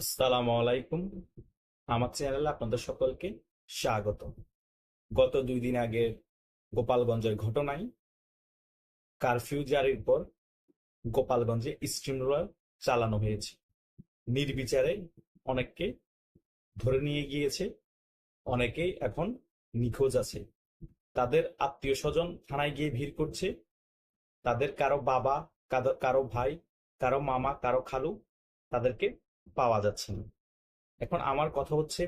আসসালামু আলাইকুম। আমার চ্যানেলে আপনাদের সকলকে স্বাগত। গত দুই দিন আগে গোপালগঞ্জের ঘটনায় কারফিউ জারির পর গোপালগঞ্জে স্টিম রোলার চালানো হয়েছে। নির্বিচারে অনেককে ধরে নিয়ে গিয়েছে অনেকেই এখন নিখোঁজ আছে। তাদের আত্মীয় স্বজন থানায় গিয়ে ভিড় করছে। তাদের কারও বাবা কারও ভাই, কারও মামা, কারও খালু তাদেরকে পাওয়া যাচ্ছে না। এখন আমার কথা হচ্ছে,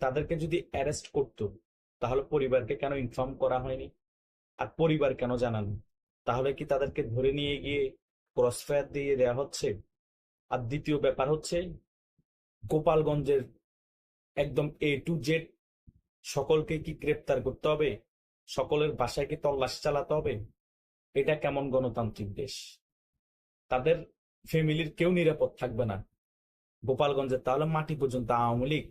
তাদেরকে যদি অ্যারেস্ট করতো, তাহলে পরিবারকে কেন ইনফর্ম করা হয়নি? আর পরিবার কেন জানানো? তাহলে কি তাদেরকে ধরে নিয়ে গিয়ে ক্রসফায়ার দিয়ে দেওয়া হচ্ছে? আর দ্বিতীয় ব্যাপার হচ্ছে, গোপালগঞ্জের একদম এ টু জেড সকলকে কি গ্রেপ্তার করতে হবে? সকলের বাসায় কি তল্লাশি চালাতে হবে? এটা কেমন গণতান্ত্রিক দেশ? তাদের ফ্যামিলির কেউ নিরাপদ থাকবে না। গোপালগঞ্জের তাহলে মাটি পর্যন্ত আওয়ামী লীগ।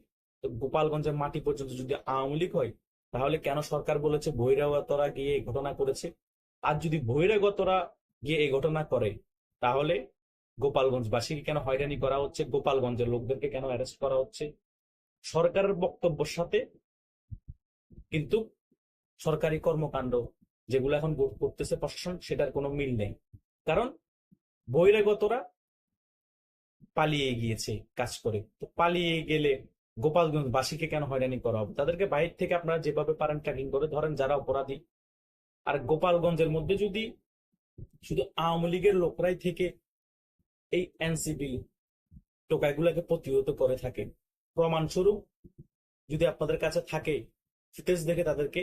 তো গোপালগঞ্জের মাটি পর্যন্ত যদি আওয়ামী লীগ হয়, তাহলে কেন সরকার বলেছে বহিরাগতরা গিয়ে এই ঘটনা করেছে? আর যদি বহিরাগতরা গিয়ে এই ঘটনা করে, তাহলে গোপালগঞ্জবাসীকে কেন হয়রানি করা হচ্ছে? গোপালগঞ্জের লোকদেরকে কেন অ্যারেস্ট করা হচ্ছে? সরকারের বক্তব্যের সাথে কিন্তু সরকারি কর্মকাণ্ড যেগুলো এখন করতেছে প্রশাসন, সেটার কোনো মিল নেই। কারণ বহিরাগতরা পালিয়ে গিয়েছে কাজ করে। তো পালিয়ে গেলে গোপালগঞ্জ বাসীকে কেন হয়রানি করা হবে? তাদেরকে বাইরে থেকে আপনারা যেভাবে পারেন ট্র্যাকিং করে ধরেন যারা অপরাধী। আর গোপালগঞ্জের মধ্যে যদি শুধু আওয়ামী লীগের লোকরাই থেকে এই এনসিপি টোকাইগুলোকে প্রতিহত করে থাকে, প্রমাণস্বরূপ যদি আপনাদের কাছে থাকে, ফুটেজ দেখে তাদেরকে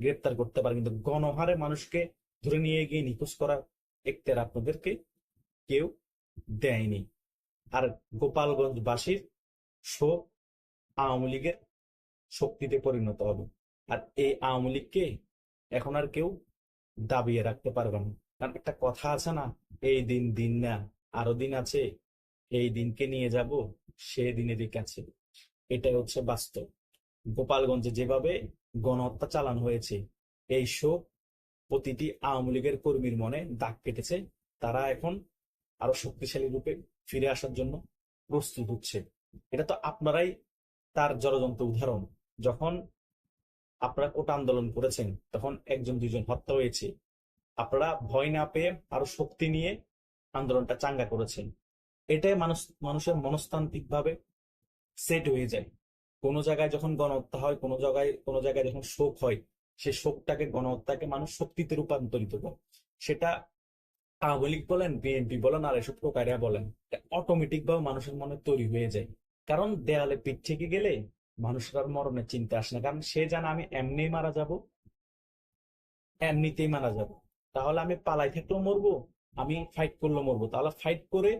গ্রেপ্তার করতে পারে কিন্তু গণহারে মানুষকে ধরে নিয়ে গিয়ে নিখোঁজ করার একটার আপনাদেরকে কেউ দেয়নি। আর গোপালগঞ্জবাসীর শোক আওয়ামী লীগের শক্তিতে পরিণত হবে। আর এই আওয়ামী লীগকে এখন আর কেউ দাবিয়ে রাখতে পারবে না। কারণ একটা কথা আছে না, এই দিন দিন না, আরও দিন আছে, এই দিনকে নিয়ে যাব, সে দিনেরই কাছে এটাই হচ্ছে বাস্তব। গোপালগঞ্জে যেভাবে গণহত্যা চালানো হয়েছে, এই শোক প্রতিটি আওয়ামী লীগের কর্মীর মনে দাগ কেটেছে। তারা এখন আরও শক্তিশালী রূপে ফিরে আসার জন্য প্রস্তুত হচ্ছে। এটা তো আপনারাই তার জলজন্ত উদাহরণ। যখন আপনারা কোটা আন্দোলন করেছেন, তখন একজন দুজন হত্যা হয়েছে। আপনারা ভয় না পেয়ে আরও শক্তি নিয়ে আন্দোলনটা চাঙ্গা করেছেন। এটাই মানুষ, মানুষের মনস্তান্ত্রিক ভাবে সেট হয়ে যায়। কোনো জায়গায় যখন গণহত্যা হয়, কোনো জায়গায় কোনো জায়গায় যখন শোক হয় সেই শোকটাকে, গণহত্যাকে মানুষ শক্তিতে রূপান্তরিত করে। সেটা আওয়ামী লীগ বলেন বিএনপি বলেন আর এসব প্রকারিয়া বলেন অটোমেটিক ভাবে মানুষের মনে তৈরি হয়ে যায়। কারণ দেয়ালে পিঠ থেকে গেলে মানুষের আর মরণের চিন্তা আসে না। কারণ সে জানে আমি এমনিই মারা যাব, এমনিতেই মারা যাব। তাহলে আমি পালাই থাকলেও মরবো, আমি ফাইট করলেও মরবো। তাহলে ফাইট করে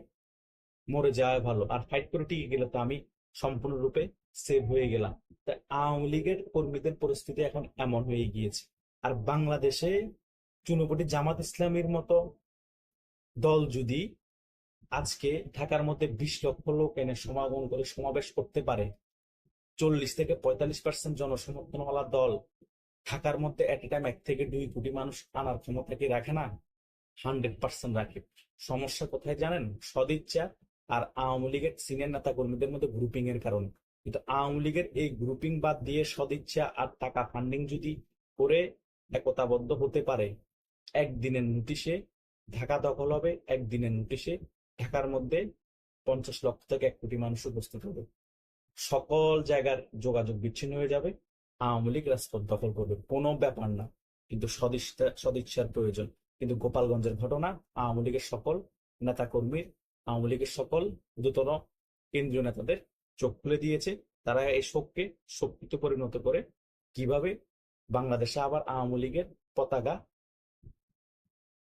মরে যাওয়া ভালো। আর ফাইট করে টিকে গেলে তো আমি সম্পূর্ণরূপে সেভ হয়ে গেলাম। তাই আওয়ামী লীগের কর্মীদের পরিস্থিতি এখন এমন হয়ে গিয়েছে। আর বাংলাদেশে চুনুপটি জামাত ইসলামের মতো দল যদি আজকে ঢাকার মধ্যে বিশ লক্ষ লোক এনে সমাগম করে সমাবেশ করতে পারে, চল্লিশ থেকে পঁয়তাল্লিশ পার্সেন্ট জনসমর্থনওয়ালা দল ঢাকার মধ্যে এট এ টাইম এক থেকে দুই কোটি মানুষ আনার ক্ষমতা কি রাখে না? হান্ড্রেড পার্সেন্ট রাখে। সমস্যা কোথায় জানেন? সদিচ্ছা আর আওয়ামী লীগের সিনিয়র নেতা কর্মীদের মধ্যে গ্রুপিং এর কারণে। কিন্তু আওয়ামী লীগের এই গ্রুপিং বাদ দিয়ে সদিচ্ছা আর টাকা ফান্ডিং যদি করে একতাবদ্ধ হতে পারে, একদিনের নোটিশে ঢাকা দখল হবে একদিনের নোটিশে ঢাকার মধ্যে পঞ্চাশ লক্ষ থেকে এক কোটি মানুষ উপস্থিত হবে। সকল জায়গার যোগাযোগ বিচ্ছিন্ন হয়ে যাবে। আওয়ামী লীগ রাজপথ দখল করবে। কোনো ব্যাপার না। কিন্তু সদিচ্ছা, সদিচ্ছার প্রয়োজন। কিন্তু গোপালগঞ্জের ঘটনা, আওয়ামী লীগের সকল নেতা কর্মীর আওয়ামী লীগের সকল উদ্যতন কেন্দ্রীয় নেতাদের চোখ খুলে দিয়েছে। তারা এই শোককে শক্তিতে পরিণত করে কীভাবে বাংলাদেশে আবার আওয়ামী লীগের পতাকা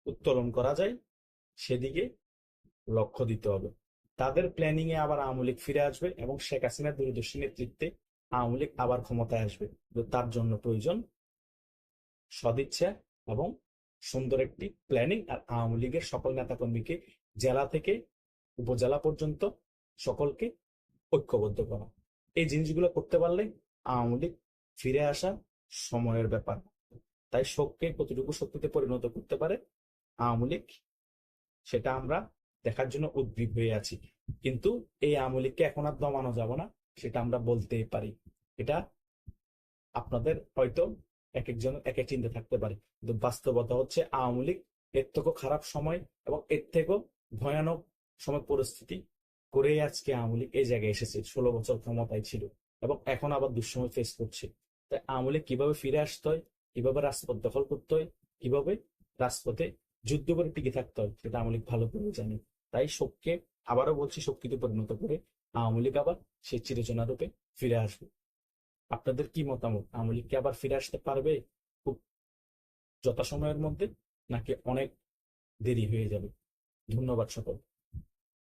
উত্তোলন করা যায়, সেদিকে লক্ষ্য দিতে হবে। তাদের প্ল্যানিং এ আবার আওয়ামী লীগ ফিরে আসবে এবং শেখ হাসিনার দূরদর্শী নেতৃত্বে আওয়ামী লীগ আবার ক্ষমতায় আসবে। তার জন্য প্রয়োজন সদিচ্ছা এবং সুন্দর একটি প্ল্যানিং আর আওয়ামী লীগের সকল নেতাকর্মীকে জেলা থেকে উপজেলা পর্যন্ত সকলকে ঐক্যবদ্ধ করা। এই জিনিসগুলো করতে পারলে আওয়ামী লীগ ফিরে আসা সময়ের ব্যাপার। তাই শোককে কতটুকু শক্তিতে পরিণত করতে পারে আওয়ামী লীগ, সেটা আমরা দেখার জন্য উদ্গ্রীব হয়ে আছি। কিন্তু এই আওয়ামী লীগকে এখন আর দমানো যাবে না, সেটা আমরা বলতেই পারি। এটা আপনাদের হয়তো এক একজন এক এক চিন্তা থাকতে পারে। কিন্তু বাস্তবতা হচ্ছে আওয়ামী লীগ এর থেকেও খারাপ সময় এবং এর থেকেও ভয়ানক সময় পরিস্থিতি করেই আজকে আওয়ামী লীগ এই জায়গায় এসেছে। ষোলো বছর ক্ষমতায় ছিল এবং এখন আবার দুঃসময় ফেস করছে। তাই আওয়ামী লীগ কীভাবে ফিরে আসতে হয়, কীভাবে রাজপথ দখল করতে হয়, কীভাবে রাজপথে যুদ্ধ করে টিকে থাকতে হয় সেটা আওয়ামী ভালো করে জানে। তাই শোককে আবারও বলছি শক্তিতে পরিণত করে আওয়ামী লীগ আবার সে চিরচেনা রূপে ফিরে আসবে। আপনাদের কি মতামত? আওয়ামী লীগ কি আবার ফিরে আসতে পারবে খুব যথাসময়ের মধ্যে, নাকি অনেক দেরি হয়ে যাবে? ধন্যবাদ সকল